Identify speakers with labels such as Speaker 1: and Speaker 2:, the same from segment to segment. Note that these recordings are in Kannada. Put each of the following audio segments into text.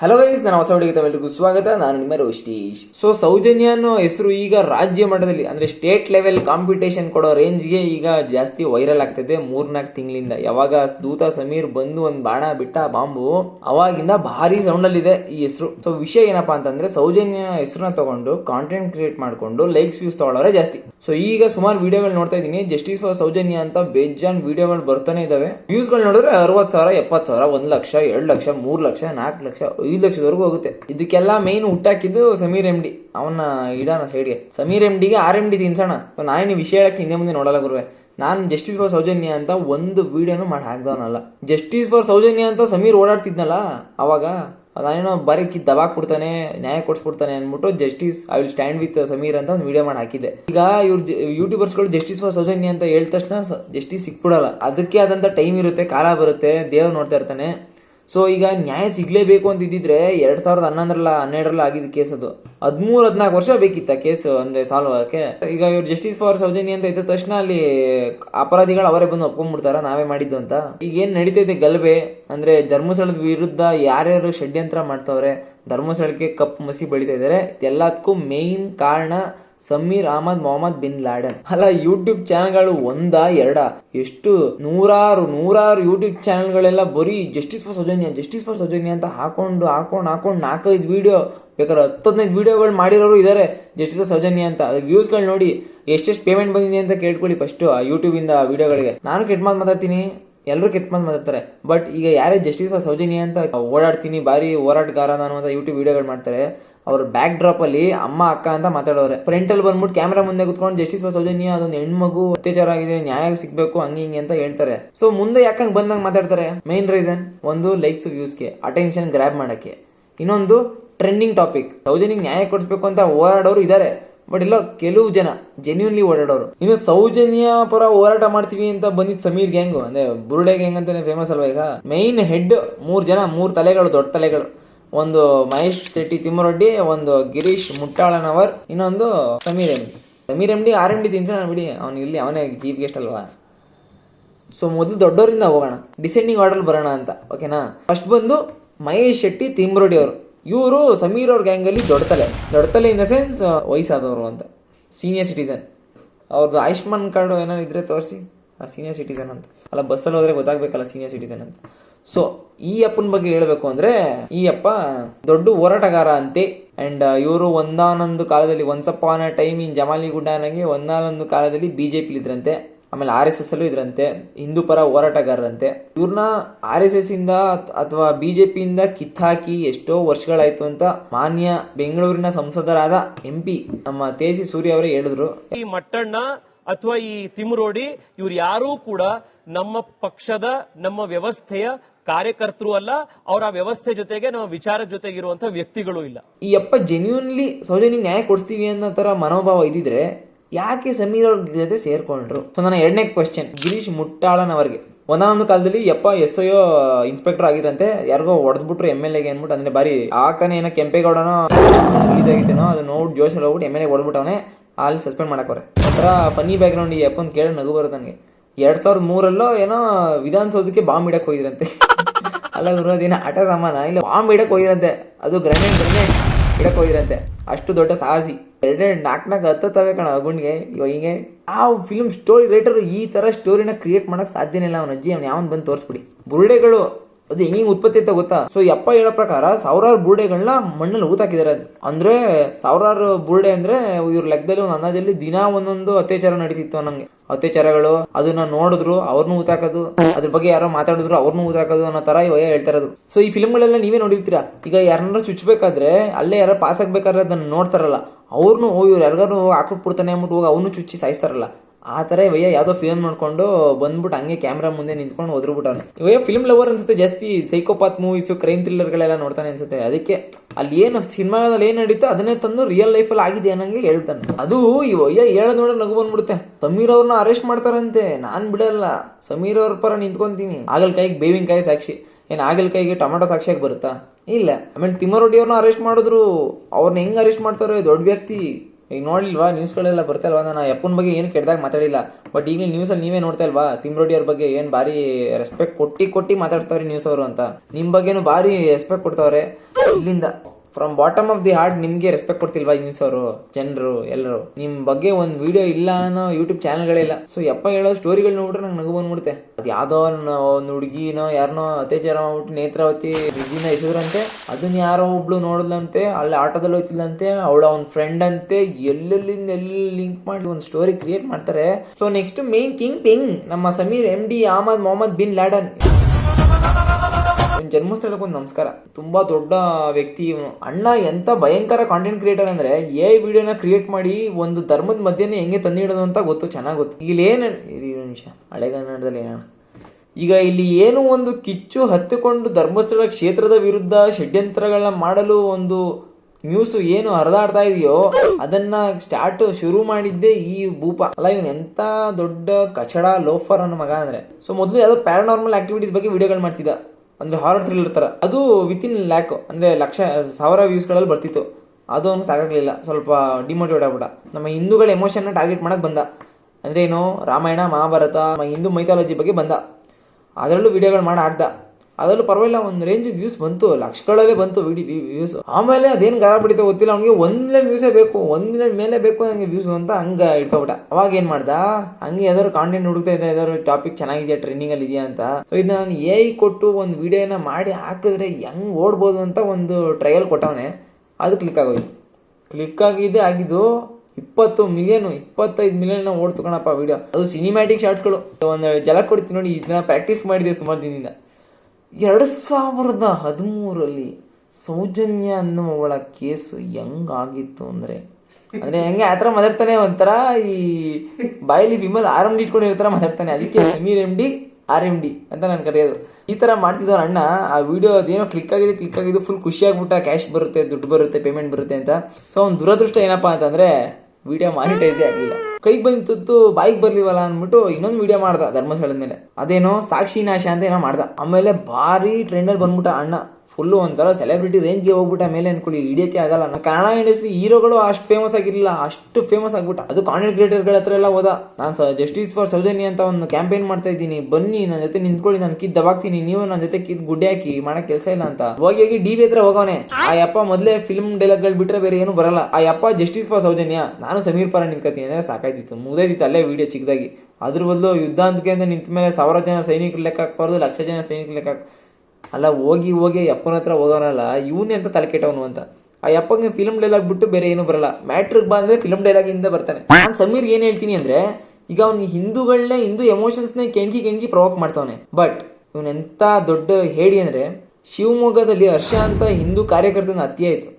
Speaker 1: ಹಲೋ ಗೈಸ್ ನಾನು ಹೊಸ ಹುಡುಗಿ ತಮ್ಮೆಲ್ಲರಿಗೂ ಸ್ವಾಗತ. ನಾನು ನಿಮ್ಮ ರೋಷ್ಟೀಶ್ ಸೊ ಸೌಜನ್ಯ ಅನ್ನೋ ಹೆಸರು ಈಗ ರಾಜ್ಯ ಮಟ್ಟದಲ್ಲಿ, ಅಂದ್ರೆ ಸ್ಟೇಟ್ ಲೆವೆಲ್ ಕಾಂಪಿಟೇಷನ್ ಕೊಡೋ ರೇಂಜ್ಗೆ ಈಗ ಜಾಸ್ತಿ ವೈರಲ್ ಆಗ್ತಿದೆ. ಮೂರ್ನಾಲ್ಕು ತಿಂಗಳಿಂದ. ಯಾವಾಗ ದೂತ ಸಮೀರ್ ಬಂದು ಒಂದು ಬಾಣ ಬಿಟ್ಟ ಬಾಂಬು, ಅವಾಗಿಂದ ಭಾರಿ ಸೌಂಡ್ ಅಲ್ಲಿ ಇದೆ ಈ ಹೆಸರು. ಸೊ ವಿಷಯ ಏನಪ್ಪಾ ಅಂತಂದ್ರೆ, ಸೌಜನ್ಯ ಹೆಸರನ್ನ ತಗೊಂಡು ಕಾಂಟೆಂಟ್ ಕ್ರಿಯೇಟ್ ಮಾಡ್ಕೊಂಡು ಲೈಕ್ಸ್ ವ್ಯೂಸ್ ತಗೊಳ್ಳೋರೆ ಜಾಸ್ತಿ. ಸೊ ಈಗ ಸುಮಾರು ವಿಡಿಯೋಗಳು ನೋಡ್ತಾ ಇದ್ದೀನಿ. ಜಸ್ಟಿಸ್ ಫಾರ್ ಸೌಜನ್ಯ ಅಂತ ಬೇಜಾನ್ ವಿಡಿಯೋಗಳು ಬರ್ತಾನೆ ಇದಾವೆ. ವ್ಯೂಸ್ಗಳು ನೋಡಿದ್ರೆ ಅರವತ್ತು ಸಾವಿರ ಎಪ್ಪತ್ತು ಸಾವಿರ, ಒಂದು ಲಕ್ಷ, ಎರಡು ಲಕ್ಷ, ಮೂರು ಲಕ್ಷ ನಾಲ್ಕು ಲಕ್ಷ ಐದು ಲಕ್ಷದವರೆಗೂ ಹೋಗುತ್ತೆ. ಇದಕ್ಕೆಲ್ಲ ಮೈನ್ ಹುಟ್ಟಾಕಿದ್ದು ಸಮೀರ್ ಎಂ ಡಿ ಅವನ್ನ ಇಡೋಣ ಸೈಡ್ಗೆ ಸಮೀರ್ ಎಂ ಡಿಗೆ ಆರ್ ಎಂ ಡಿ ತಿನ್ಸೋಣ. ನಾನೇ ನಾನೇನು ವಿಷಯ ಹೇಳಕ್ಕೆ ಹಿಂದೆ ಮುಂದೆ ನೋಡಲ್ಲ ಗುರುವೆ. ನಾನು ಜಸ್ಟಿಸ್ ಫಾರ್ ಸೌಜನ್ಯ ಅಂತ ಒಂದು ವಿಡಿಯೋನು ಮಾಡಿ ಹಾಕ್ದವನಲ್ಲ. ಜಸ್ಟಿಸ್ ಫಾರ್ ಸೌಜನ್ಯ ಅಂತ ಸಮೀರ್ ಓಡಾಡ್ತಿದ್ನಲ್ಲ, ಅವಾಗ ನಾನೇನೋ ಬರೀ ಕಿ ದಬಾಕ್ ಕೊಡ್ತಾನೆ ನ್ಯಾಯ ಕೊಡ್ಸ್ಬಿಡ್ತಾನೆ ಅಂದ್ಬಿಟ್ಟು justice I will stand with Sameer ಅಂತ ಒಂದು ವಿಡಿಯೋ ಮಾಡಿ ಹಾಕಿದ್ದೆ. ಈಗ ಇವ್ರು ಯೂಟ್ಯೂಬರ್ಸ್ಗಳು ಜಸ್ಟಿಸ್ ಫಾರ್ ಸೌಜನ್ಯ ಅಂತ ಹೇಳಿದ ತಕ್ಷಣ ಜಸ್ಟಿಸ್ ಸಿಕ್ಬಿಡಲ್ಲ. ಅದಕ್ಕೆ ಆದಂತ ಟೈಮ್ ಇರುತ್ತೆ, ಕಾಲ ಬರುತ್ತೆ, ದೇವ್ರು ನೋಡ್ತಾ ಇರ್ತಾನೆ. ಸೊ ಈಗ ನ್ಯಾಯ ಸಿಗ್ಲೇಬೇಕು ಅಂತ ಇದ್ದಿದ್ರೆ ಎರಡ್ ಸಾವಿರದ ಹನ್ನೊಂದರಲ್ಲ, ಹನ್ನೆರಡರಲ್ಲ ಆಗಿದ್ದು ಕೇಸ್ ಅದು. ಹದಿಮೂರು, ಹದಿನಾಲ್ಕು ವರ್ಷ ಬೇಕಿತ್ತ ಕೇಸ್ ಅಂದ್ರೆ ಸಾಲ್ವ್ ಆಗಕ್ಕೆ? ಈಗ ಇವ್ರು ಜಸ್ಟಿಸ್ ಫಾರ್ ಸೌಜನ್ಯ ಅಂತ ಇದ್ದ ತಕ್ಷಣ ಅಲ್ಲಿ ಅಪರಾಧಿಗಳು ಅವರೇ ಬಂದು ಒಪ್ಕೊಂಡ್ಬಿಡ್ತಾರ? ನಾವೇ ಮಾಡಿದ್ದು ಅಂತ? ಈಗ ಏನು ನಡೀತೈತೆ ಗಲಭೆ ಅಂದ್ರೆ ಧರ್ಮಸ್ಥಳದ ವಿರುದ್ಧ ಯಾರ್ಯಾರು ಷಡ್ಯಂತ್ರ ಮಾಡ್ತವ್ರೆ? ಧರ್ಮಸ್ಥಳಕ್ಕೆ ಕಪ್ ಮಸಿ ಬೆಳೀತಾ ಇದ್ದಾರೆ. ಎಲ್ಲದಕ್ಕೂ ಮೇನ್ ಕಾರಣ Sameer Ahmad, Mohammed bin Laden. ಅಲ್ಲ ಯೂಟ್ಯೂಬ್ ಚಾನೆಲ್ಗಳು ಒಂದ ಎರಡ? ಎಷ್ಟು? ನೂರಾರು ನೂರಾರು ಯೂಟ್ಯೂಬ್ ಚಾನೆಲ್ಗಳೆಲ್ಲ ಬರೀ justice for Sowjanya justice for Sowjanya ಅಂತ ಹಾಕೊಂಡು ಹಾಕೊಂಡು ಹಾಕೊಂಡು ನಾಲ್ಕೈದು ವಿಡಿಯೋ ಬೇಕಾದ್ರೆ ಹತ್ತು ಹದಿನೈದು ವಿಡಿಯೋಗಳು ಮಾಡಿರೋರು ಇದ್ದಾರೆ ಜಸ್ಟಿಸ್ ಫಾರ್ ಸೌಜನ್ಯ ಅಂತ. ಅದಕ್ಕೆ ವ್ಯೂಸ್ಗಳು ನೋಡಿ ಎಷ್ಟೆಷ್ಟು ಪೇಮೆಂಟ್ ಬಂದಿದೆ ಅಂತ ಕೇಳ್ಕೊಳ್ಳಿ ಫಸ್ಟ್ ಯೂಟ್ಯೂಬಿಂದ ವಿಡಿಯೋಗಳಿಗೆ ನಾನು ಕೆಟ್ಟ ಮಾತು ಮಾತಾಡ್ತೀನಿ ಎಲ್ಲರೂ ಕೆಟ್ಟ ಮಾತು ಮಾತಾಡ್ತಾರೆ. ಬಟ್ ಈಗ ಯಾರೇ ಜಸ್ಟಿಸ್ ಫಾರ್ ಸೌಜನ್ಯ ಅಂತ ಓಡಾಡ್ತೀನಿ ಬಾರಿ ಹೋರಾಟಗಾರ ನಾನು ಅಂತ ಯೂಟ್ಯೂಬ್ ವಿಡಿಯೋಗಳು ಮಾಡ್ತಾರೆ. ಅವ್ರ ಬ್ಯಾಕ್ ಡ್ರಾಪ್ ಅಲ್ಲಿ ಅಮ್ಮ, ಅಕ್ಕ ಅಂತ ಮಾತಾಡೋರೆ ಫ್ರಂಟ್ ಅಲ್ಲಿ ಬಂದ್ಬಿಟ್ಟು ಕ್ಯಾಮ್ರಾ ಮುಂದೆ ಕುತ್ಕೊಂಡು ಜಸ್ಟಿಸ್ ಫಾರ್ ಸೌಜನ್ಯ ಅದೊಂದು ಹೆಣ್ಮಗು, ಅತ್ಯಾಚಾರ ಆಗಿದೆ, ನ್ಯಾಯ ಸಿಗ್ಬೇಕು, ಹಂಗೆ ಹಿಂಗೆ ಅಂತ ಹೇಳ್ತಾರೆ. ಸೊ ಮುಂದೆ ಯಾಕಂಗ್ ಬಂದಂಗೆ ಮಾತಾಡ್ತಾರೆ? ಮೈನ್ ರೀಸನ್ ಒಂದು ಲೈಕ್ಸ್ ವ್ಯೂಸ್ಗೆ ಅಟೆನ್ಷನ್ ಗ್ರ್ಯಾಬ್ ಮಾಡಕ್ಕೆ. ಇನ್ನೊಂದು ಟ್ರೆಂಡಿಂಗ್ ಟಾಪಿಕ್ ಸೌಜನ್ಯ ನ್ಯಾಯ ಕೊಡಿಸ್ಬೇಕು ಅಂತ ಹೋರಾಡೋರು ಇದ್ದಾರೆ ಬಟ್ ಇಲ್ಲ, ಕೆಲವು ಜನ ಜೆನ್ಯೂನ್ಲಿ ಓಡಾಡೋರು. ಇನ್ನು ಸೌಜನ್ಯ ಪರ ಹೋರಾಟ ಮಾಡ್ತೀವಿ ಅಂತ ಬಂದಿದ್ ಸಮೀರ್ ಗ್ಯಾಂಗು, ಅಂದ್ರೆ ಬುರುಡೆ ಗ್ಯಾಂಗ್ ಅಂತಾನೆ ಫೇಮಸ್ ಅಲ್ವಾ ಈಗ? ಮೈನ್ ಹೆಡ್ ಮೂರ್ ಜನ, ಮೂರ್ ತಲೆಗಳು, ದೊಡ್ಡ ತಲೆಗಳು. ಒಂದು ಮಹೇಶ್ ಶೆಟ್ಟಿ ತಿಮ್ಮರೊಡ್ಡಿ, ಒಂದು ಗಿರೀಶ್ ಮುಟ್ಟಾಳನವರ್, ಇನ್ನೊಂದು Sameer M D. Sameer M D, R M D ತಿನ್ಸೋಣ ಬಿಡಿ, ಅವ್ನು ಇಲ್ಲಿ ಅವನೇ ಚೀಫ್ ಗೆಸ್ಟ್ ಅಲ್ವಾ? ಸೊ ಮೊದಲು ದೊಡ್ಡವರಿಂದ ಹೋಗೋಣ ಡಿಸೆಂಡಿಂಗ್ ಆರ್ಡರ್ ಬರೋಣ ಅಂತ ಓಕೆನಾ ಫಸ್ಟ್ ಬಂದು ಮಹೇಶ್ ಶೆಟ್ಟಿ ತಿಮ್ರೋಡಿ ಅವರು. ಇವರು ಸಮೀರ್ ಅವ್ರ ಗ್ಯಾಂಗಲ್ಲಿ ದೊಡ್ಡತಲೆ ದೊಡ್ಡತಲೆ ಇನ್ ದ ಸೆನ್ಸ್ ವಯಸ್ಸಾದವರು ಅಂತ ಸೀನಿಯರ್ ಸಿಟಿಸನ್ ಅವ್ರದ್ದು ಆಯುಷ್ಮಾನ್ ಕಾರ್ಡು ಏನಾದ್ರು ಇದ್ರೆ ತೋರಿಸಿ, ಆ ಸೀನಿಯರ್ ಸಿಟಿಸನ್ ಅಂತ. ಅಲ್ಲ ಬಸ್ಸಲ್ಲಿ ಹೋದ್ರೆ ಗೊತ್ತಾಗ್ಬೇಕಲ್ಲ ಸೀನಿಯರ್ ಸಿಟಿಸನ್ ಅಂತ. ಸೊ ಈ ಅಪ್ಪನ ಬಗ್ಗೆ ಹೇಳಬೇಕು ಅಂದ್ರೆ, ಈ ಅಪ್ಪ ದೊಡ್ಡ ಹೋರಾಟಗಾರ ಅಂತೆ. ಅಂಡ್ ಇವರು ಒಂದಾನೊಂದು ಕಾಲದಲ್ಲಿ ಒನ್ಸಪ್ ಅನ್ನೋ ಟೈಮ್ ಇನ್ ಜಮಾಲಿ ಗುಡ್ಡಾನಗೆ ಒಂದಾನೊಂದು ಕಾಲದಲ್ಲಿ ಬಿಜೆಪಿ ಇದ್ರಂತೆ. ಆಮೇಲೆ ಆರ್ ಎಸ್ ಎಸ್ ಅಲ್ಲೂ ಇದ್ರಂತೆ. ಹಿಂದೂ ಪರ ಹೋರಾಟಗಾರರಂತೆ. ಇವ್ರನ್ನ ಆರ್ ಎಸ್ ಎಸ್ ಇಂದ ಅಥವಾ ಬಿಜೆಪಿ ಇಂದ ಕಿತ್ತಾಕಿ ಎಷ್ಟೋ ವರ್ಷಗಳಾಯ್ತು ಅಂತ ಮಾನ್ಯ ಬೆಂಗಳೂರಿನ ಸಂಸದರಾದ ಎಂ ಪಿ ನಮ್ಮ ತೇಜಿ ಸೂರ್ಯ ಅವರೇ ಹೇಳಿದ್ರು.
Speaker 2: ಈ ಮಟ್ಟಣ್ಣ ಅಥವಾ ಈ ತಿಮುರೋಡಿ ಇವ್ರು ಯಾರೂ ಕೂಡ ನಮ್ಮ ಪಕ್ಷದ, ನಮ್ಮ ವ್ಯವಸ್ಥೆಯ ಕಾರ್ಯಕರ್ತರು ಅಲ್ಲ, ಅವರ ವ್ಯವಸ್ಥೆ ಜೊತೆಗೆ ನಮ್ಮ ವಿಚಾರ ಜೊತೆಗಿರುವಂತ ವ್ಯಕ್ತಿಗಳು ಇಲ್ಲ.
Speaker 1: ಈ ಅಪ್ಪ ಜೆನ್ಯೂನ್ಲಿ ಸೌಜನ್ಯ ನ್ಯಾಯ ಕೊಡ್ತೀವಿ ಅನ್ನೋ ತರ ಮನೋಭಾವ ಇದ್ದಿದ್ರೆ ಯಾಕೆ ಸಮೀರ್ ಅವ್ರ ಜೊತೆ ಸೇರ್ಕೊಂಡ್ರು? ಸೊ ನನ್ನ ಎರಡನೇ ಕ್ವಶನ್ ಗಿರೀಶ್ ಮುಟ್ಟಾಳನ್ ಅವರಿಗೆ. ಒಂದಾನೊಂದು ಕಾಲದಲ್ಲಿ ಯಪ್ಪ ಎಸ್ ಐ ಇನ್ಸ್ಪೆಕ್ಟರ್ ಆಗಿರಂತೆ ಯಾರಿಗೋ ಹೊಡೆದ್ಬಿಟ್ರು ಎಂ ಎಲ್ ಎಗೆ ಅಂದ್ಬಿಟ್ಟು ಅಂದ್ರೆ ಬಾರಿ. ಆಗ್ತಾನೆ ಏನೋ ಕೆಂಪೇಗೌಡನೋ, ರಿಲೀಸ್ ಅದು ನೋಡಿ ಜೋಶಲ್ಲಿ ಹೋಗ್ಬಿಟ್ಟು ಎಂ ಎಲ್ ಎ ಹೊಡೆದ್ಬಿಟ್ಟವನೆ. ಅಲ್ಲಿ ಸಸ್ಪೆಂಡ್ ಮಾಡಕ್ಕವ್ರೆ ಒಂಥರ ಫನ್ನಿ ಬ್ಯಾಕ್ಗ್ರೌಂಡ್ ಈ ಅಪ್ಪನ ಕೇಳಿ ನಗು ಬರುತ್ತೆ ನನಗೆ. ಎರಡು ಸಾವಿರದ ಮೂರಲ್ಲೋ ಏನೋ ವಿಧಾನಸೌಧಕ್ಕೆ ಬಾಂಬ್ ಇಡಕ್ಕೆ ಹೋಗಿದ್ರಂತೆ. ಅಲ್ಲ ಗುರುವಾದ ಏನೋ ಆಟ ಸಾಮಾನ? ಇಲ್ಲ ಬಾಂಬ್ ಇಡಕ್ಕೆ ಹೋಗಿರಂತೆ ಅದು ಗ್ರನೇಡ್ ಗ್ರನೇಡ್ ಇಡಕ್ಕೆ ಹೋಗಿರಂತೆ ಅಷ್ಟು ದೊಡ್ಡ ಸಾಹಸಿ. ಎರಡೆರಡು ನಾಲ್ಕು ನಾಲ್ಕು ಹತ್ತತ್ತವೆ ಕಣ ಇವಾಗ ಹಿಂಗೆ ಆ ಫಿಲ್ಮ್ ಸ್ಟೋರಿ ರೈಟರ್ ಈ ಥರ ಸ್ಟೋರಿನ ಕ್ರಿಯೇಟ್ ಮಾಡೋಕ್ಕೆ ಸಾಧ್ಯನೇ ಇಲ್ಲ. ಅವನ ಅಜ್ಜಿ, ಅವ್ನು ಯಾವನ್ ಬಂದು ತೋರಿಸ್ಬಿಡಿ. ಬುರುಡೆಗಳು ಅದು ಹೆಂಗ್ ಉತ್ಪತ್ತಿ ಅಂತ ಗೊತ್ತಾ? ಸೊ ಯಪ್ಪ ಹೇಳೋ ಪ್ರಕಾರ ಸಾವಿರಾರು ಬುರುಡೆಗಳನ್ನ ಮಣ್ಣಲ್ಲಿ ಊತಾಕಿದ್ದಾರೆ ಅದು. ಅಂದ್ರೆ ಸಾವಿರಾರು ಬುರುಡೆ ಅಂದ್ರೆ ಇವ್ರ ಲೆಕ್ಕದಲ್ಲಿ ಒಂದು ಅಂದಾಜಲ್ಲಿ ದಿನ ಒಂದೊಂದು ಅತ್ಯಾಚಾರ ನಡೀತಿತ್ತು ನಂಗೆ ಅತ್ಯಾಚಾರಗಳು, ಅದನ್ನ ನೋಡಿದ್ರು ಅವ್ರನ್ನೂ ಊತಾಕೋದು ಅದ್ರ ಬಗ್ಗೆ ಯಾರೋ ಮಾತಾಡಿದ್ರು ಅವ್ರನ್ನೂ ಊತಾಕೋದು ಅನ್ನೋ ತರ ಇವಾಗ ಹೇಳ್ತಾ ಇರೋದು. ಸೊ ಈ ಫಿಲ್ಮ್ಗಳೆಲ್ಲ ನೀವೇ ನೋಡಿರ್ತೀರಾ? ಈಗ ಯಾರನ್ನ ಚುಚ್ಚಬೇಕಾದ್ರೆ ಅಲ್ಲೇ ಯಾರೋ ಪಾಸ್ ಆಗ್ಬೇಕಾದ್ರೆ ಅದನ್ನ ನೋಡ್ತಾರಲ್ಲ ಅವ್ರನ್ನೂ ಇವ್ರು ಯಾರಿಗಾರು ಹಾಕ್ಬಿಡ್ತಾನೆ ಅಂದ್ಬಿಟ್ಟು ಹೋಗಿ ಅವನು ಚುಚ್ಚಿ ಸಾಯಿಸ್ತಾರಲ್ಲ. ಆ ಥರ ಇವಯ್ಯ ಯಾವುದೋ ಫಿಲ್ಮ್ ನೋಡ್ಕೊಂಡು ಬಂದ್ಬಿಟ್ಟು ಹಂಗೆ ಕ್ಯಾಮ್ರಾ ಮುಂದೆ ನಿಂತ್ಕೊಂಡು ಒದ್ರುಬಿಟ್ಟವ್ನೆ ಇವಯ್ಯ ಫಿಲ್ಮ್ ಲವರ್ ಅನ್ಸುತ್ತೆ, ಜಾಸ್ತಿ ಸೈಕೋಪಾತ್ ಮೂವೀಸು ಕ್ರೈಮ್ ಥ್ರಿಲ್ಲರ್ಗಳೆಲ್ಲ ನೋಡ್ತಾನೆ ಅನ್ಸುತ್ತೆ. ಅದಕ್ಕೆ ಅಲ್ಲಿ ಏನು ಸಿನಿಮಾದಲ್ಲಿ ಏನು ನಡೀತೋ ಅದನ್ನೇ ತಂದು ರಿಯಲ್ ಲೈಫಲ್ಲಿ ಆಗಿದೆ ಅನ್ನಂಗೆ ಹೇಳ್ತಾನೆ. ಅದು ಇವಯ್ಯ ಹೇಳೋದು ನೋಡೋ ನಗು ಬಂದ್ಬಿಡುತ್ತೆ. ಸಮೀರ್ ಅವ್ರನ್ನ ಅರೆಸ್ಟ್ ಮಾಡ್ತಾರಂತೆ. ನಾನು ಬಿಡಲ್ಲ. ಸಮೀರ್ ಅವ್ರ ಪರ ನಿಂತ್ಕೊಂತೀನಿ. ಬೇವಿನ ಕಾಯಿ ಸಾಕ್ಷಿ. ಏನು ಕೈಗೆ ಟೊಮೆಟೊ ಸಾಕ್ಷಿಯಾಗಿ ಬರುತ್ತಾ? ಇಲ್ಲ. ಆಮೇಲೆ ತಿಮ್ಮರೊಡ್ಡಿ ಅವ್ರನ್ನ ಅರೆಸ್ಟ್ ಮಾಡಿದ್ರು. ಅವ್ರನ್ನ ಹೆಂಗೆ ಅರೆಸ್ಟ್ ಮಾಡ್ತಾರೆ? ದೊಡ್ಡ ವ್ಯಕ್ತಿ. ಈಗ ನೋಡಿಲ್ವಾ ನ್ಯೂಸ್ಗಳೆಲ್ಲ ಬರ್ತಲ್ವಾ ನಾನು ಯಪ್ಪನ ಬಗ್ಗೆ ಏನು ಕೆಟ್ಟದಾಗ ಮಾತಾಡಿಲ್ಲ. ಬಟ್ ಈಗ ನ್ಯೂಸಲ್ಲಿ ನೀವೇ ನೋಡ್ತಾ ಇಲ್ವಾ? ತಿಮ್ರೋಡಿ ಅವ್ರ ಬಗ್ಗೆ ಏನು ಭಾರಿ ರೆಸ್ಪೆಕ್ಟ್ ಕೊಟ್ಟಿ ಕೊಟ್ಟಿ ಮಾತಾಡ್ತಾವ್ರೆ ನ್ಯೂಸ್ ಅವರು ಅಂತ. ನಿಮ್ಮ ಬಗ್ಗೆನೂ ಭಾರಿ ರೆಸ್ಪೆಕ್ಟ್ ಕೊಡ್ತಾವ್ರೆ. ಇಲ್ಲಿಂದ from bottom of the heart ನಿಮ್ಗೆ ರೆಸ್ಪೆಕ್ಟ್ ಕೊಡ್ತಿಲ್ವಾ ನ್ಯೂಸ್ ಅವರು, ಜನರು ಎಲ್ಲರೂ ನಿಮ್ ಬಗ್ಗೆ ಒಂದ್ ವಿಡಿಯೋ ಇಲ್ಲ ಅನ್ನೋ ಯೂಟ್ಯೂಬ್ ಚಾನಲ್ಗಳಿಲ್ಲ ಸೊ ಯಪ್ಪ ಹೇಳೋ ಸ್ಟೋರಿಗಳು ನೋಡ್ಬಿಟ್ರೆ ನಂಗೆ ನಗು ಬಂದ್ಬಿಡುತ್ತೆ. ಅದು ಯಾವ್ದೋ ಒಂದು ಹುಡುಗಿನೋ ಯಾರನೋ ಅತ್ಯಾಚಾರ ಮಾಡ್ಬಿಟ್ಟು ನೇತ್ರಾವತಿ, ರಿಜಿನ ಹೆಸರಂತೆ ಅದನ್ನ ಯಾರೋ ಒಬ್ಳು ನೋಡಿದ್ಲಂತೆ ಅಲ್ಲಿ ಆಟೋದಲ್ಲಿ ಹೋಯ್ತಿಲ್ಲಂತೆ ಅವಳ ಒಂದು ಫ್ರೆಂಡ್ ಅಂತೆ, ಎಲ್ಲೆಲ್ಲಿಂದ ಎಲ್ಲಿ ಲಿಂಕ್ ಮಾಡಿ ಒಂದು ಸ್ಟೋರಿ ಕ್ರಿಯೇಟ್ ಮಾಡ್ತಾರೆ. So next main kingpin ನಮ್ಮ Sameer M D Ahmed Mohammed bin Laden ಇವ್ನ್ ಜನ್ಮಸ್ಥಳಕ್ಕೆ ಒಂದು ನಮಸ್ಕಾರ. ತುಂಬ ದೊಡ್ಡ ವ್ಯಕ್ತಿ ಇವನು ಅಣ್ಣ ಎಂಥ ಭಯಂಕರ ಕಾಂಟೆಂಟ್ ಕ್ರಿಯೇಟರ್ ಅಂದರೆ ಎ ವಿಡಿಯೋನ ಕ್ರಿಯೇಟ್ ಮಾಡಿ ಒಂದು ಧರ್ಮದ ಮಧ್ಯನೇ ಹೆಂಗೆ ತಂದಿಡೋದು ಅಂತ ಗೊತ್ತು ಚೆನ್ನಾಗಿ ಗೊತ್ತು ಇಲ್ಲಿ ಏನು ನಿಮಿಷ. ಹಳೆಗನ್ನಡದಲ್ಲಿ ಏನಣ್ಣ ಈಗ ಇಲ್ಲಿ ಏನು ಒಂದು ಕಿಚ್ಚು ಹತ್ತಿಕೊಂಡು ಧರ್ಮಸ್ಥಳ ಕ್ಷೇತ್ರದ ವಿರುದ್ಧ ಷಡ್ಯಂತ್ರಗಳನ್ನ ಮಾಡಲು ಒಂದು ನ್ಯೂಸು ಏನು ಹರಿದಾಡ್ತಾ ಇದೆಯೋ, ಅದನ್ನ ಸ್ಟಾರ್ಟ್ ಶುರು ಮಾಡಿದ್ದೆ ಈ ಭೂಪ. ಅಲ್ಲ, ಇವನು ಎಂತ ದೊಡ್ಡ ಕಚಡ ಲೋಫರ್ ಅನ್ನೋ ಮಗ ಅಂದ್ರೆ. ಸೊ ಮೊದಲು ಯಾವ್ದೋ ಪ್ಯಾರಾನಾರ್ಮಲ್ ಆಕ್ಟಿವಿಟೀಸ್ ಬಗ್ಗೆ ವಿಡಿಯೋಗಳು ಮಾಡ್ತಿದ್ದ. ಅಂದ್ರೆ ಹಾರರ್ ಥ್ರಿಲ್ಲರ್ ಥರ ಅದು ವಿತ್ ಇನ್ ಲ್ಯಾಕ್ ಅಂದರೆ ಲಕ್ಷ, ಸಾವಿರ ವ್ಯೂಸ್ಗಳಲ್ಲಿ ಬರ್ತಿತ್ತು. ಅದು ಅವ್ನಿಗೆ ಸಾಕಾಗಲಿಲ್ಲ. ಸ್ವಲ್ಪ ಡಿಮೋಟಿವೇಟ್ ಆಗ್ಬಿಟ್ಟ. ನಮ್ಮ ಹಿಂದೂಗಳ ಎಮೋಷನ್ನ ಟಾರ್ಗೆಟ್ ಮಾಡೋಕೆ ಬಂದ. ಅಂದ್ರೆ ಏನು, ರಾಮಾಯಣ, ಮಹಾಭಾರತ, ನಮ್ಮ ಹಿಂದೂ ಮೈಥಾಲಜಿ ಬಗ್ಗೆ ಬಂದ. ಅದರಲ್ಲೂ ವಿಡಿಯೋಗಳು ಮಾಡಿ ಹಾಕ್ದ. ಅದರಲ್ಲೂ ಪರವಾಗಿಲ್ಲ, ಒಂದು ರೇಂಜ್ ವ್ಯೂಸ್ ಬಂತು, ಲಕ್ಷಗಳಲ್ಲೇ ಬಂತು ವಿಡಿ ವ್ಯೂಸ್ ಆಮೇಲೆ ಅದೇನು ಗಾರ ಗೊತ್ತಿಲ್ಲ, ಅವನಿಗೆ ಒಂದ್ ಮಿಲಿಯನ್ ವ್ಯೂಸೇ ಬೇಕು, ಒಂದ್ ಮಿಲಿಯನ್ ಮೇಲೆ ಬೇಕು ನನಗೆ ವ್ಯೂಸ್ ಅಂತ ಹಂಗ ಇಟ್ಕೊಬಿಟ್ಟ ಅವಾಗ ಏನು ಮಾಡ್ದ? ಹಂಗೆ ಯಾವ್ದಾದ್ರು ಕಾಂಟೆಂಟ್ ಹುಡುಕ್ತಾ ಇದ್ದ, ಯಾವ್ದಾದ್ರು ಟಾಪಿಕ್ ಚೆನ್ನಾಗಿದೆಯಾ ಟ್ರೆಂಡಿಂಗ್ ಅಲ್ಲಿ ಇದೆಯಾ ಅಂತ. ಸೊ ಇದನ್ನ ನಾನು ಎ ಕೊಟ್ಟು ಒಂದು ವಿಡಿಯೋನ ಮಾಡಿ ಹಾಕಿದ್ರೆ ಹೆಂಗೆ ಓಡ್ಬೋದು ಅಂತ ಒಂದು ಟ್ರಯಲ್ ಕೊಟ್ಟವನೆ. ಅದು ಕ್ಲಿಕ್ ಆಗೋಯ್ತು. ಕ್ಲಿಕ್ ಆಗಿದೆ ಆಗಿದ್ದು ಇಪ್ಪತ್ತು ಮಿಲಿಯನ್ ಇಪ್ಪತ್ತೈದು ಮಿಲಿಯನ್ ಓಡ್ತು ಕಣಪ್ಪ ವಿಡಿಯೋ ಅದು ಸಿನಿಮ್ಯಾಟಿಕ್ ಶಾರ್ಟ್ಸ್ಗಳು ಒಂದು ಜಲ ಕೊಡ್ತೀನಿ ನೋಡಿ, ಇದನ್ನ ಪ್ರಾಕ್ಟೀಸ್ ಮಾಡಿದೆ ಸುಮಾರು ದಿನದಿಂದ. ಎರಡು ಸಾವಿರದ ಹದಿಮೂರಲ್ಲಿ ಸೌಜನ್ಯ ಅನ್ನುವಳ ಕೇಸು ಹೆಂಗಾಗಿತ್ತು ಅಂದ್ರೆ? ಅಂದ್ರೆ ಹೆಂಗೆ ಆ ಥರ ಮಾತಾಡ್ತಾನೆ ಒಂಥರ ಈ ಬಾಯಲ್ಲಿ ವಿಮಲ್ ಆರ್ ಎಂ ಡಿ ಇಟ್ಕೊಂಡಿರ್ತಾರ ಮಾತಾಡ್ತಾನೆ ಅದಕ್ಕೆ Sameer M D, R M D ಅಂತ ನಾನು ಕರೆಯೋದು. ಈ ತರ ಮಾಡ್ತಿದ್ದವ್ರ ಅಣ್ಣ, ಆ ವಿಡಿಯೋ ಅದೇನೋ ಕ್ಲಿಕ್ ಆಗಿದೆ ಕ್ಲಿಕ್ ಆಗಿದ್ದು ಫುಲ್ ಖುಷಿ ಆಗ್ಬಿಟ್ಟ ಕ್ಯಾಶ್ ಬರುತ್ತೆ, ದುಡ್ಡು ಬರುತ್ತೆ ಪೇಮೆಂಟ್ ಬರುತ್ತೆ ಅಂತ. ಸೊ ಅವ್ನ ದುರದೃಷ್ಟ ಏನಪ್ಪಾ ಅಂತಂದ್ರೆ ವಿಡಿಯೋ ಮಾನಿಟೈಸೇ ಆಗಲಿಲ್ಲ. ಕೈಗೆ ಬಂದಿತ್ತು, ಬಾಯಿಗೆ ಬರ್ಲಿವಲ್ಲ ಅಂದ್ಬಿಟ್ಟು ಇನ್ನೊಂದು ವಿಡಿಯೋ ಮಾಡ್ದ ಧರ್ಮಸ್ಥಳದ ಮೇಲೆ. ಅದೇನೋ ಸಾಕ್ಷಿ ನಾಶ ಅಂತ ಏನೋ ಮಾಡ್ದ. ಆಮೇಲೆ ಭಾರಿ ಟ್ರೆಂಡಲ್ಲಿ ಬಂದ್ಬಿಟ್ಟ ಅಣ್ಣ. ಫುಲ್ ಒಂಥರ ಸೆಲೆಬ್ರಿಟಿ ರೇಂಜ್ಗೆ ಹೋಗ್ಬಿಟ್ಟ ಮೇಲೆ ಅನ್ಕೊಳ್ಳಿ, ಹಿಡಿಯೋಕೆ ಆಗಲ್ಲ. ನಮ್ಮ ಕನ್ನಡ ಇಂಡಸ್ಟ್ರಿ ಹೀರೋಗಳು ಅಷ್ಟು ಫೇಮಸ್ ಆಗಿರಲಿಲ್ಲ, ಅಷ್ಟು ಫೇಮಸ್ ಆಗ್ಬಿಟ್ಟ. ಅದು ಕಾಂಟೆಂಟ್ ಕ್ರಿಯೇಟರ್ಗಳ ಹತ್ರ ಎಲ್ಲ ಹೋದ. ನಾನು ಜಸ್ಟಿಸ್ ಫಾರ್ ಸೌಜನ್ಯ ಅಂತ ಒಂದು ಕ್ಯಾಂಪೇನ್ ಮಾಡ್ತಾ ಇದ್ದೀನಿ. ಬನ್ನಿ ನನ್ನ ಜೊತೆ ನಿಂತ್ಕೊಳ್ಳಿ, ನಾನು ಕಿದ್ ದಬಾಕ್ತೀನಿ. ನೀವು ನನ್ನ ಜೊತೆ ಕಿದ್ ಗುಡ್ಡೆ ಹಾಕಿ ಮಾಡಕ್ ಕೆಲಸ ಇಲ್ಲ ಅಂತ. ಹೋಗಿ ಹೋಗಿ ಡಿ ಬಿ ಹತ್ರ ಹೋಗವನೆ. ಆ ಯಪ್ಪ ಮೊದಲೇ ಫಿಲ್ಮ್ ಡೈಲಾಗ್ಗಳು ಬಿಟ್ರೆ ಬೇರೆ ಏನು ಬರಲ್ಲ. ಆ ಯಪ್ಪ ಜಸ್ಟಿಸ್ ಫಾರ್ ಸೌಜನ್ಯ ನಾನು ಸಮೀರ್ ಪರ ನಿಂತ್ಕೊತೀನಿ ಅಂದ್ರೆ ಸಾಕಾಯ್ತಿತ್ತು. ಮುಗ್ದೈತಿತ್ತು ಅಲ್ಲೇ ವಿಡಿಯೋ ಚಿಕ್ಕದಾಗಿ ಅದ್ರ ಬದಲು ಯುದ್ಧ ಅಂತ ನಿಂತ ಮೇಲೆ ಸಾವಿರ ಜನ ಸೈನಿಕರು ಲೆಕ್ಕ ಹಾಕ್ಬಾರ್ದು, ಲಕ್ಷ ಜನ ಸೈನಿಕರು ಲೆಕ್ಕ ಅಲ್ಲ, ಹೋಗಿ ಹೋಗಿ ಅಪ್ಪನ ಹತ್ರ ಹೋಗೋನಲ್ಲ, ಇವನೇ ಅಂತ ತಲೆ ಕೆಟ್ಟವನು ಅಂತ. ಆ ಅಪ್ಪಂಗೆ ಫಿಲ್ಮ್ ಡೈಲಾಗ್ ಬಿಟ್ಟು ಬೇರೆ ಏನು ಬರಲ್ಲ. ಮ್ಯಾಟ್ರಿಗೆ ಬಂದ್ರೆ ಫಿಲ್ಮ್ ಡೈಲಾಗ್ ಇಂದ ಬರ್ತಾನೆ. ನಾನು ಸಮೀರ್ ಏನು ಹೇಳ್ತೀನಿ ಅಂದ್ರೆ, ಈಗ ಅವ್ನು ಹಿಂದೂಗಳನ್ನೇ ಹಿಂದೂ ಎಮೋಷನ್ಸ್ನೇ ಕೆಣಕಿ ಕೆಣಕಿ ಪ್ರವೋಕ್ ಮಾಡ್ತಾವನೆ. ಬಟ್ ಇವನೆಂಥ ದೊಡ್ಡ ಹೇಳಿ ಅಂದರೆ, ಶಿವಮೊಗ್ಗದಲ್ಲಿ ಹರ್ಷ ಅಂತ ಹಿಂದೂ ಕಾರ್ಯಕರ್ತನ ಹತ್ಯೆ ಆಯಿತು.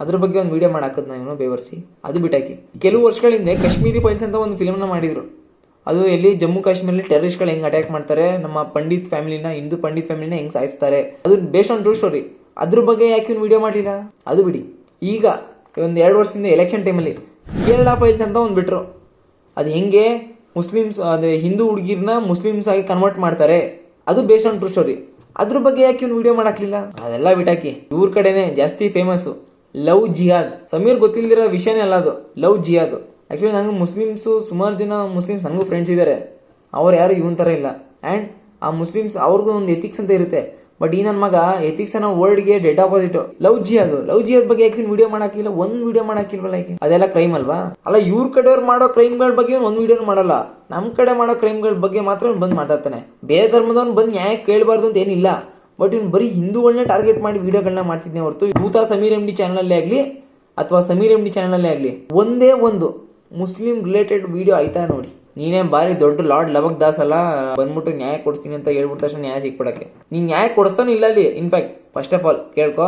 Speaker 1: ಅದ್ರ ಬಗ್ಗೆ ಒಂದು ವಿಡಿಯೋ ಮಾಡಾಕದ್ ಇವನು, ಬೇವರ್ಸಿ. ಅದು ಬಿಟ್ಟಾಕಿ. ಕೆಲವು ವರ್ಷಗಳ ಹಿಂದೆ ಕಾಶ್ಮೀರಿ ಫೈಲ್ಸ್ ಅಂತ ಒಂದು ಫಿಲಮ್ನ ಮಾಡಿದ್ರು. ಅದು ಎಲ್ಲಿ ಜಮ್ಮು ಕಾಶ್ಮೀರಲ್ಲಿ ಟೆರರಿಸ್ಟ್ಗಳು ಹೆಂಗ್ ಅಟ್ಯಾಕ್ ಮಾಡ್ತಾರೆ, ನಮ್ಮ ಪಂಡಿತ್ ಫ್ಯಾಮಿಲಿನ ಹಿಂದೂ ಪಂಡಿತ್ ಫ್ಯಾಮಿಲಿನ ಹೆಂಗ್ ಸಾಯಿಸ್ತಾರೆ. ಅದು ಬೇಸ್ಡ್ ಆನ್ ಟ್ರೂ ಸ್ಟೋರಿ ಅದ್ರ ಬಗ್ಗೆ ಯಾಕೆ ಇವ್ನು ವಿಡಿಯೋ ಮಾಡಿಲ್ಲ ಅದು ಬಿಡಿ. ಈಗ ಒಂದು ಎರಡು ವರ್ಷದಿಂದ ಎಲೆಕ್ಷನ್ ಟೈಮಲ್ಲಿ ಕೇರಳ ಫೈಲ್ಸ್ ಅಂತ ಒಂದು ಬಿಟ್ರು. ಅದು ಹೆಂಗೆ ಮುಸ್ಲಿಮ್ಸ್ ಅಂದರೆ ಹಿಂದೂ ಹುಡುಗಿರ್ನ ಮುಸ್ಲಿಮ್ಸ್ ಆಗಿ ಕನ್ವರ್ಟ್ ಮಾಡ್ತಾರೆ. ಅದು ಬೇಸ್ಡ್ ಆನ್ ಟ್ರೂ ಸ್ಟೋರಿ ಅದ್ರ ಬಗ್ಗೆ ಯಾಕೆ ಇವ್ನು ವಿಡಿಯೋ ಮಾಡಾಕ್ಲಿಲ್ಲ? ಅದೆಲ್ಲ ಬಿಟ್ಟಾಕಿ ಇವ್ರ ಕಡೆನೆ ಜಾಸ್ತಿ ಫೇಮಸ್ ಲವ್ ಜಿಹಾದ್. ಸಮೀರ್ ಗೊತ್ತಿಲ್ದಿರೋ ವಿಷಯನೇ ಅಲ್ಲ ಅದು. Love jihad. ಆಕ್ಚುಲಿ ನಂಗೆ ಮುಸ್ಲಿಮ್ಸು ಸುಮಾರು ಜನ ಮುಸ್ಲಿಮ್ಸ್ ನನಗೂ ಫ್ರೆಂಡ್ಸ್ ಇದ್ದಾರೆ ಅವ್ರು ಯಾರು ಇವನ್ ಥರ ಇಲ್ಲ. ಆ್ಯಂಡ್ ಆ ಮುಸ್ಲಿಮ್ಸ್ ಅವ್ರಿಗೂ ಒಂದು ಎಥಿಕ್ಸ್ ಅಂತ ಇರುತ್ತೆ. ಬಟ್ ಈ ನನ್ನ ಮಗ ಎಥಿಕ್ಸ್ ಅನ್ನೋ ವರ್ಡ್ಗೆ ಡೆಡ್ ಆಪೋಸಿಟ್ ಲವ್ ಜಿ ಅದು ಲವ್ ಜಿಯಾದ್ ಬಗ್ಗೆ ಯಾಕೆ ವಿಡಿಯೋ ಮಾಡಾಕಿಲ್ಲ? ಒಂದ್ ವಿಡಿಯೋ ಮಾಡಾಕಿಲ್ವಲ್ಲ ಯಾಕೆ ಅದೆಲ್ಲ ಕ್ರೈಮ್ ಅಲ್ವಾ? ಅಲ್ಲ, ಇವ್ರ ಕಡೆಯವ್ರು ಮಾಡೋ ಕ್ರೈಮ್ಗಳ ಬಗ್ಗೆ ಒಂದು ವಿಡಿಯೋ ಮಾಡಲ್ಲ. ನಮ್ಮ ಕಡೆ ಮಾಡೋ ಕ್ರೈಮ್ಗಳ ಬಗ್ಗೆ ಮಾತ್ರ ಅವ್ನು ಬಂದು ಮಾತಾಡ್ತಾನೆ. ಬೇರೆ ಧರ್ಮದವ್ನು ಬಂದು ನ್ಯಾಯ ಕೇಳಬಾರ್ದು ಅಂತ ಏನಿಲ್ಲ. ಬಟ್ ಇವ್ನು ಬರೀ ಹಿಂದೂಗಳನ್ನೇ ಟಾರ್ಗೆಟ್ ಮಾಡಿ ವಿಡಿಯೋಗಳನ್ನ ಮಾಡ್ತಿದ್ದೆ ಹೊರತು. ಭೂತಾ ಸಮೀರ್ ಎಂ ಡಿ ಚಾನಲಲ್ಲೇ ಆಗಲಿ, ಅಥವಾ ಸಮೀರ್ ಎಂ ಡಿ ಚಾನಲಲ್ಲೇ ಆಗಲಿ, ಒಂದೇ ಒಂದು. ಮುಸ್ಲಿಂ ರಿಲೇಟೆಡ್ ವಿಡಿಯೋ ಆಯ್ತಾ ನೋಡಿ. ನೀನೇ ಬಾರಿ ದೊಡ್ಡ ಲಾರ್ಡ್ ಲವಕ್ ದಾಸ್ ಅಲ್ಲ ಬಂದ್ಬಿಟ್ಟು ನ್ಯಾಯ ಕೊಡ್ತೀನಿ ಅಂತ ಹೇಳ್ಬಿಟ್ಟು ತಕ್ಷಣ ನ್ಯಾಯ ಸಿಕ್ಬಿಡಕ್ಕೆ. ನೀನು ನ್ಯಾಯ ಕೊಡಿಸ್ತಾನೆ ಇಲ್ಲ ಅಲ್ಲಿ. ಇನ್ಫ್ಯಾಕ್ಟ್ ಫಸ್ಟ್ ಆಫ್ ಆಲ್ ಕೇಳ್ಕೊ.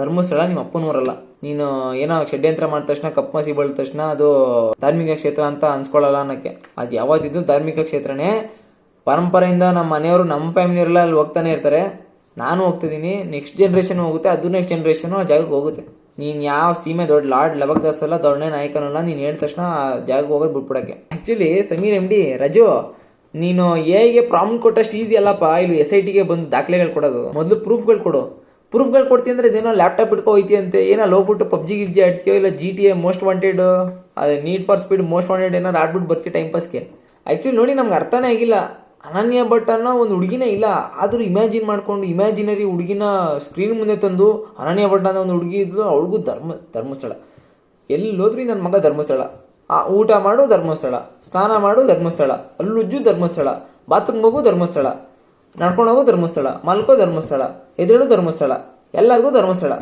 Speaker 1: ಧರ್ಮಸ್ಥಳ ನಿಮ್ಮ ಅಪ್ಪನವರಲ್ಲ ನೀನು ಏನೋ ಷಡ್ಯಂತ್ರ ಮಾಡಿದ ತಕ್ಷಣ ಕಪ್ಪಮಸಿ ಬಳಿದ ತಕ್ಷಣ ಅದು ಧಾರ್ಮಿಕ ಕ್ಷೇತ್ರ ಅಂತ ಅನ್ಸ್ಕೊಳ್ಳಲ್ಲ ಅನ್ನಕ್ಕೆ. ಅದು ಯಾವತ್ತಿದ್ದು ಧಾರ್ಮಿಕ ಕ್ಷೇತ್ರನೇ. ಪರಂಪರೆಯಿಂದ ನಮ್ಮ ಮನೆಯವರು ನಮ್ಮ ಫ್ಯಾಮಿಲಿಯವರೆಲ್ಲ ಅಲ್ಲಿ ಹೋಗ್ತಾನೆ ಇರ್ತಾರೆ. ನಾನು ಹೋಗ್ತಿದ್ದೀನಿ. ನೆಕ್ಸ್ಟ್ ಜನ್ರೇಷನ್ ಹೋಗುತ್ತೆ. ಅದು ನೆಕ್ಸ್ಟ್ ಜನ್ರೇಷನು ಆ ಜಾಗಕ್ಕೆ ಹೋಗುತ್ತೆ. ನೀನ್ ಯಾವ ಸೀಮೆ ದೊಡ್ಡ ಲಾರ್ಡ್ ಲಬಕ್ ದಾಸ್ ಅಲ್ಲ ದೊಡ್ಡನೇ ನಾಯಕನಲ್ಲ, ನೀನು ಹೇಳಿದ ತಕ್ಷಣ ಜಾಗ ಹೋಗೋದು ಬಿಟ್ಬಿಡಕ್ಕೆ. ಆಕ್ಚುಲಿ ಸಮೀರ್ ಎಂ ಡಿ ರಜು, ನೀನು ಎಗೆ ಪ್ರಾಮ್ಟ್ ಕೊಟ್ಟಷ್ಟು ಈಸಿ ಅಲ್ಲಪ್ಪ. ಇಲ್ಲಿ ಎಸ್ ಐ ಟಿಗೆ ಬಂದು ದಾಖಲೆಗಳು ಕೊಡೋದು. ಮೊದಲು ಪ್ರೂಫ್ಗಳು ಕೊಡು. ಪ್ರೂಫ್ಗಳು ಕೊಡ್ತೀನಿ ಅಂದ್ರೆ ಇದೇನೋ ಲ್ಯಾಪ್ಟಾಪ್ ಇಟ್ಕೋ ಹೋಯ್ತಿ ಅಂತೆ. ಏನೋ ಹೋಗ್ಬಿಟ್ಟು ಪಬ್ಜಿ ಗಿಬ್ಜಿ ಆಡ್ತೀಯೋ ಇಲ್ಲ G T A most wanted ಅದೇ need for speed most wanted ಏನಾದ್ರು ಆಡ್ಬಿಟ್ಟು ಬರ್ತೀವಿ ಟೈಮ್ ಪಾಸ್ಗೆ ಆ್ಯಕ್ಚುಲಿ ನೋಡಿ ನಮ್ಗೆ ಅರ್ಥನೇ ಆಗಿಲ್ಲ. ಅನನ್ಯ ಭಟ್ ಅನ್ನೋ ಒಂದು ಹುಡುಗಿನೇ ಇಲ್ಲ. ಆದರೂ ಇಮ್ಯಾಜಿನ್ ಮಾಡ್ಕೊಂಡು ಇಮ್ಯಾಜಿನರಿ ಹುಡುಗಿನ ಸ್ಕ್ರೀನ್ ಮುಂದೆ ತಂದು ಅನನ್ಯ ಭಟ್ ಅನ್ನೋ ಒಂದು ಹುಡುಗಿ ಇದ್ಲು, ಅವಳಿಗೂ ಧರ್ಮ, ಧರ್ಮಸ್ಥಳ. ಎಲ್ಲೋದ್ರಿ ನನ್ನ ಮಗ ಧರ್ಮಸ್ಥಳ. ಆ ಊಟ ಮಾಡು ಧರ್ಮಸ್ಥಳ, ಸ್ನಾನ ಮಾಡು ಧರ್ಮಸ್ಥಳ, ಅಲ್ಲುಜ್ಜು ಧರ್ಮಸ್ಥಳ ಬಾತ್ರೂಮ್ ಹೋಗು ಧರ್ಮಸ್ಥಳ, ನಡ್ಕೊಂಡು ಹೋಗು ಧರ್ಮಸ್ಥಳ, ಮಲ್ಕೋ ಧರ್ಮಸ್ಥಳ ಎದುರು ಧರ್ಮಸ್ಥಳ, ಎಲ್ಲರಿಗೂ ಧರ್ಮಸ್ಥಳ.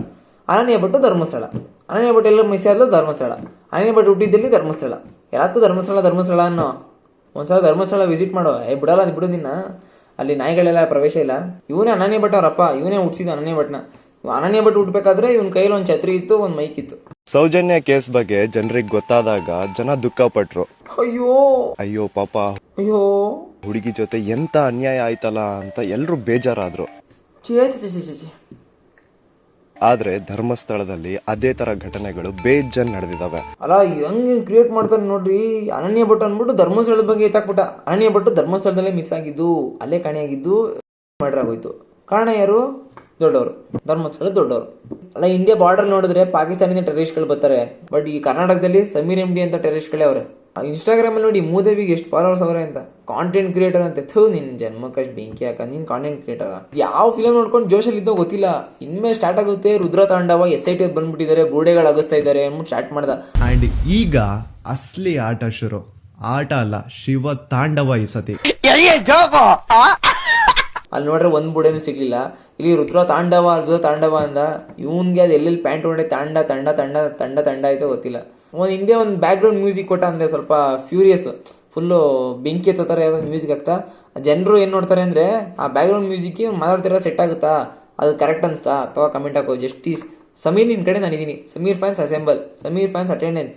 Speaker 1: ಅನನ್ಯ ಭಟ್ಟು ಧರ್ಮಸ್ಥಳ. ಅನನ್ಯ ಭಟ್ ಎಲ್ಲ ಮಿಸ್ ಆದ್ಲು ಧರ್ಮಸ್ಥಳ. ಅನನ್ಯ ಭಟ್ ಹುಟ್ಟಿದ್ದಲ್ಲಿ ಧರ್ಮಸ್ಥಳ. ಎಲ್ಲದಕ್ಕೂ ಧರ್ಮಸ್ಥಳ ಧರ್ಮಸ್ಥಳ ಅನ್ನೋ ಒಂದ್ಸಲ ಧರ್ಮಸ್ಥಳ ವಿಸಿಟ್ ಮಾಡೋ. ಏ ಬಿಡಲ್ಲ ಅದು ಬಿಡು ನಿನ್ನ. ಅಲ್ಲಿ ನಾಯಿಗಳೆಲ್ಲ ಪ್ರವೇಶ ಇಲ್ಲ. ಇವನೇ ಅನನ್ಯ ಭಟ್ ಅವರಪ್ಪ. ಇವನೇ ಹುಟ್ಟಿಸಿದ ಅನನ್ಯ ಭಟ್ನ. ಅನನ್ಯ ಭಟ್ ಹುಟ್ಟಬೇಕಾದ್ರೆ ಇವನ್ ಕೈಲಿ ಒಂದು ಛತ್ರಿ ಇತ್ತು ಒಂದು ಮೈಕ್ ಇತ್ತು.
Speaker 3: ಸೌಜನ್ಯ ಕೇಸ್ ಬಗ್ಗೆ ಜನರಿಗೆ ಗೊತ್ತಾದಾಗ ಜನ ದುಃಖ ಪಟ್ರು.
Speaker 1: ಅಯ್ಯೋ.
Speaker 3: ಅಯ್ಯೋ ಪಾಪ.
Speaker 1: ಅಯ್ಯೋ.
Speaker 3: ಹುಡುಗಿ ಜೊತೆ ಎಂತ ಅನ್ಯಾಯ ಆಯ್ತಲ್ಲ ಅಂತ ಎಲ್ರು ಬೇಜಾರಾದ್ರು.
Speaker 1: ಛೇ ಛೇ ಛೇ ಛೇ ಛೇ.
Speaker 3: ಆದ್ರೆ ಧರ್ಮಸ್ಥಳದಲ್ಲಿ ಅದೇ ತರ ಘಟನೆಗಳು ಬೇಜನ್ ನಡೆದಿದಾವೆ.
Speaker 1: ಅಲ್ಲ, ಹೆಂಗ್ ಕ್ರಿಯೇಟ್ ಮಾಡ್ತಾರೆ ನೋಡ್ರಿ. ಅನನ್ಯ ಭಟ್ ಅಂದ್ಬಿಟ್ಟು ಧರ್ಮಸ್ಥಳದ ಬಗ್ಗೆ ಎತ್ತಾಕ್ಬಿಟ್ಟ. ಅನನ್ಯ ಭಟ್ ಧರ್ಮಸ್ಥಳದಲ್ಲೇ ಮಿಸ್ ಆಗಿದ್ದು, ಅಲ್ಲೇ ಕಾಣೆಯಾಗಿದ್ದು ಮರ್ಡರ್ ಆಗೋಯ್ತು. ಕಾರಣ ಯಾರು? ದೊಡ್ಡವರು. ಧರ್ಮಸ್ಥಳ ದೊಡ್ಡವರು. ಅಲ್ಲ ಇಂಡಿಯಾ ಬಾರ್ಡರ್ ನೋಡಿದ್ರೆ ಪಾಕಿಸ್ತಾನದಿಂದ ಟೆರರಿಸ್ಟ್ಗಳು ಬರ್ತಾರೆ. ಬಟ್ ಈ ಕರ್ನಾಟಕದಲ್ಲಿ ಸಮೀರ್ ಎಂ ಡಿ ಅಂತ ಟೆರರಿಸ್ಟ್ಗಳೇ ಅವರೇ. ಇನ್ಸ್ಟಾಗ್ರಾಮ್ ಅಲ್ಲಿ ನೋಡಿ ಮೂದೇವಿಗೆ ಎಷ್ಟು ಫಾಲೋವರ್ಸ್ ಅವರೇ ಅಂತ. ಕಾಂಟೆಂಟ್ ಕ್ರಿಯೇಟರ್ ಅಂತ. ಥೂ ನಿನ್ ಜನ್ಮಕ್ಕಷ್ಟು ಬೆಂಕಿ ಹಾಕ. ನಿನ್ ಕಾಂಟೆಂಟ್ ಕ್ರಿಯೇಟರ್ ಯಾವ ಫಿಲಮ್ ನೋಡ್ಕೊಂಡು ಜೋಶಲ್ಲಿ ಇದ್ದೋ ಗೊತ್ತಿಲ್ಲ. ಇನ್ಮೇಲೆ ಸ್ಟಾರ್ಟ್ ಆಗುತ್ತೆ ರುದ್ರ ತಾಂಡವ ಎಸ್ ಐ ಟಿ ಬಂದ್ಬಿಟ್ಟಿದ್ದಾರೆ ಬೂಡೆಗಳು ಅಗಸ್ತಾ ಇದ್ದಾರೆ ಅಂದ್ಬಿಟ್ಟು ಸ್ಟಾರ್ಟ್ ಮಾಡ್ದ.
Speaker 4: ಆ್ಯಂಡ್ ಈಗ ಅಸ್ಲಿ ಆಟ ಶುರು. ಆಟ ಅಲ್ಲ ಶಿವ ತಾಂಡವ ಈ ಸತಿ.
Speaker 1: ಅಲ್ಲಿ ನೋಡ್ರೆ ಒಂದ್ ಬುಡೆನೂ ಸಿಗ್ಲಿಲ್ಲ. ಇಲ್ಲಿ ರುದ್ರ ತಾಂಡವ ರುದ್ರ ತಾಂಡವ ಅಂದ. ಇವನ್ಗೆ ಅದು ಎಲ್ಲೆಲ್ಲಿ ಪ್ಯಾಂಟ್ ಹೊಡೆ ತಾಂಡ ತಂಡ ತಂಡ ತಂಡ ತಂಡ ಆಯ್ತೋ ಗೊತ್ತಿಲ್ಲ. ಒಂದ್ ಹಿಂದೆ ಒಂದು ಬ್ಯಾಕ್ಗ್ರೌಂಡ್ ಮ್ಯೂಸಿಕ್ ಕೊಟ್ಟ ಅಂದರೆ ಸ್ವಲ್ಪ ಫ್ಯೂರಿಯಸ್ ಫುಲ್ಲು ಬೆಂಕಿ ಎತ್ತೋ ಥರ ಯಾವ್ದೋ ಮ್ಯೂಸಿಕ್ ಆಗ್ತಾ ಜನರು ಏನು ನೋಡ್ತಾರೆ ಅಂದರೆ, ಆ ಬ್ಯಾಕ್ಗ್ರೌಂಡ್ ಮ್ಯೂಸಿಕ್ ಮಾತಾಡ್ತಿರೋ ಸೆಟ್ ಆಗುತ್ತಾ? ಅದು ಕರೆಕ್ಟ್ ಅನಿಸ್ತಾ? ಅಥವಾ ಕಮೆಂಟ್ ಹಾಕೋ? ಜಸ್ಟಿಸ್, ಸಮೀರ್ ನಿನ್ನ ಕಡೆ ನಾನಿದ್ದೀನಿ. Sameer fans assemble Sameer fans attendance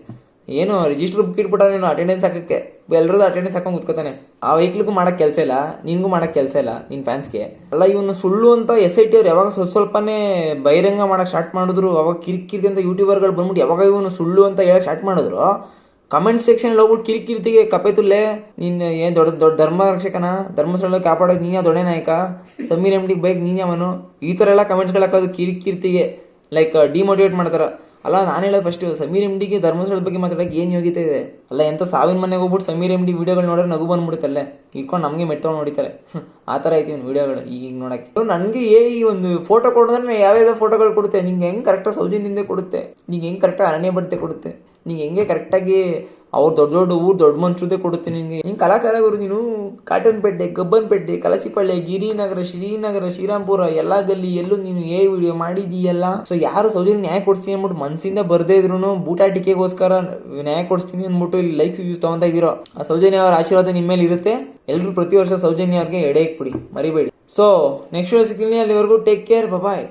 Speaker 1: ಏನು ರಿಜಿಸ್ಟರ್ ಬುಕ್ ಇಟ್ಬಿಟ್ಟ ನೀನು ಅಟೆಂಡೆನ್ಸ್ ಹಾಕಕ್ಕೆ. ಎಲ್ಲರದ್ದು ಅಟೆಂಡೆನ್ಸ್ ಹಾಕೊಂಡು ಕೂತ್ಕೋತಾನೆ. ಆ ವೆಹಿಕಲ್ಗೂ ಮಾಡೋಕ್ಕೆ ಕೆಲಸ ಇಲ್ಲ, ನಿನಗೂ ಮಾಡೋಕ್ಕೆ ಕೆಲಸ ಇಲ್ಲ, ನಿನ್ ಫ್ಯಾನ್ಸ್ಗೆ ಅಲ್ಲ, ಇವನು ಸುಳ್ಳು ಅಂತ ಎಸ್ ಐ ಟಿ ಅವ್ರು ಯಾವಾಗ ಸ್ವಲ್ಪ ಸ್ವಲ್ಪನೇ ಬಹಿರಂಗ ಮಾಡೋಕ್ಕೆ ಸ್ಟಾರ್ಟ್ ಮಾಡಿದ್ರು, ಅವಾಗ ಕಿರಿಕಿರಿ ಅಂತ ಯೂಟ್ಯೂಬರ್ಗಳು ಬಂದ್ಬಿಟ್ಟು ಯಾವಾಗ ಇವನು ಸುಳ್ಳು ಅಂತ ಹೇಳಕ್ಕೆ ಸ್ಟಾರ್ಟ್ ಮಾಡಿದ್ರು ಕಮೆಂಟ್ ಸೆಕ್ಷನ್ ಹೋಗ್ಬಿಟ್ಟು ಕಿರಿಕಿರಿತಿಗೆ ಕಪೆ ತುಲ್ಲೆ, ನೀನು ಏನು ದೊಡ್ಡ ದೊಡ್ಡ ಧರ್ಮ ರಕ್ಷಕನ? ಧರ್ಮಸ್ಥಳ ಕಾಪಾಡೋಕೆ ನೀನ್ಯಾ ದೊಡ್ಡ ನಾಯಕ? ಸಮೀರ್ ಎಂ ಡಿ ಬೈಕ್ ನೀನ್ಯಾವನು ಈ ಥರ ಎಲ್ಲ ಕಮೆಂಟ್ಸ್ಗಳು ಹಾಕೋದು ಕಿರಿಕಿರ್ತಿಗೆ ಲೈಕ್ ಡಿಮೋಟಿವೇಟ್ ಮಾಡ್ತಾರ. ಅಲ್ಲ, ನಾನು ಹೇಳೋದು ಫಸ್ಟ್ ಸಮೀರ್ ಎಂ ಡಿಗೆ ಧರ್ಮಸ್ಥಳದ ಬಗ್ಗೆ ಮಾತಾಡಕ್ಕೆ ಏನು ಯೋಗ್ಯತೆ ಇದೆ? ಅಲ್ಲ, ಎಂತ ಸಾವಿನ ಮನೆಗೆ ಹೋಗ್ಬಿಟ್ಟು ಸಮೀರ್ ಎಂ ಡಿ ವೀಡಿಯೋಗಳು ನೋಡಿದ್ರೆ ನಗು ಬಂದ್ಬಿಡುತ್ತಲ್ಲೇ? ಇಟ್ಕೊಂಡು ನಮಗೆ ಮೆಟ್ಕೊಂಡು ನೋಡಿತಾರೆ. ಆ ಥರ ಐತಿ ವೀಡಿಯೋಗಳು ವಿಡಿಯೋಗಳು ಈಗ ನೋಡಕ್ಕೆ. ನನಗೆ ಏ ಈ ಒಂದು ಫೋಟೋ ಕೊಡೋದ್ರೆ ಯಾವ್ಯಾವ ಫೋಟೋಗಳು ಕೊಡುತ್ತೆ? ನಿಂಗೆ ಹೆಂಗೆ ಕರೆಕ್ಟಾಗಿ ಸೌಜನ್ಯದಿಂದ ಕೊಡುತ್ತೆ? ನಿಂಗೆ ಹೆಂಗೆ ಕರೆಕ್ಟಾಗಿ ಅರಣ್ಯ ಬಡ್ತೆ ಕೊಡುತ್ತೆ? ನಿಂಗೆ ಹೆಂಗೆ ಕರೆಕ್ಟಾಗಿ ಅವ್ರು ದೊಡ್ಡ ದೊಡ್ಡ ಊರು ದೊಡ್ಡ ಮನ್ಸರದೇ ಕೊಡುತ್ತೆ ನಿನಗೆ ಹಿಂಗೆ ಕಲಾಕಾರಗಳು ನೀನು ಕಾಟನ್ಪೇಟೆ ಗಬ್ಬನ್ಪೇಟೆ ಕಲಸಿಪಳ್ಳೆ, ಗಿರಿನಗರ, ಶ್ರೀನಗರ ಶ್ರೀರಾಮ್ಪುರ ಎಲ್ಲ ಗಲ್ಲಿ ಎಲ್ಲೂ ನೀನು ಏ ವಿಡಿಯೋ ಮಾಡಿದೀಯಲ್ಲ. ಸೊ ಯಾರು ಸೌಜನ್ಯ ನ್ಯಾಯ ಕೊಡ್ತೀನಿ ಅಂದ್ಬಿಟ್ಟು ಮನಸ್ಸಿಂದ ಬರದೇ ಇದ್ರು ಬೂಟಾಟಿಕೆಗೋಸ್ಕರ ನ್ಯಾಯ ಕೊಡ್ತೀನಿ ಅಂದ್ಬಿಟ್ಟು ಇಲ್ಲಿ ಲೈಕ್ಸ್ ವ್ಯೂಸ್ ತಗೊಂತ ಇದ್ದೀರೋ. ಆ ಸೌಜನ್ಯ ಅವರ ಆಶೀರ್ವಾದ ನಿಮ್ಮ ಮೇಲೆ ಇರುತ್ತೆ. ಎಲ್ಲರೂ ಪ್ರತಿ ವರ್ಷ ಸೌಜನ್ಯ ಅವ್ರಿಗೆ ಎಡೆ ಇಕ್ಬಿಡಿ ಮರಿಬೇಡಿ. ಸೊ ನೆಕ್ಸ್ಟ್ ಸಿಗ್ತೀನಿ ಅಲ್ಲಿವರೆಗೂ ಟೇಕ್ ಕೇರ್ ಬಾಯ್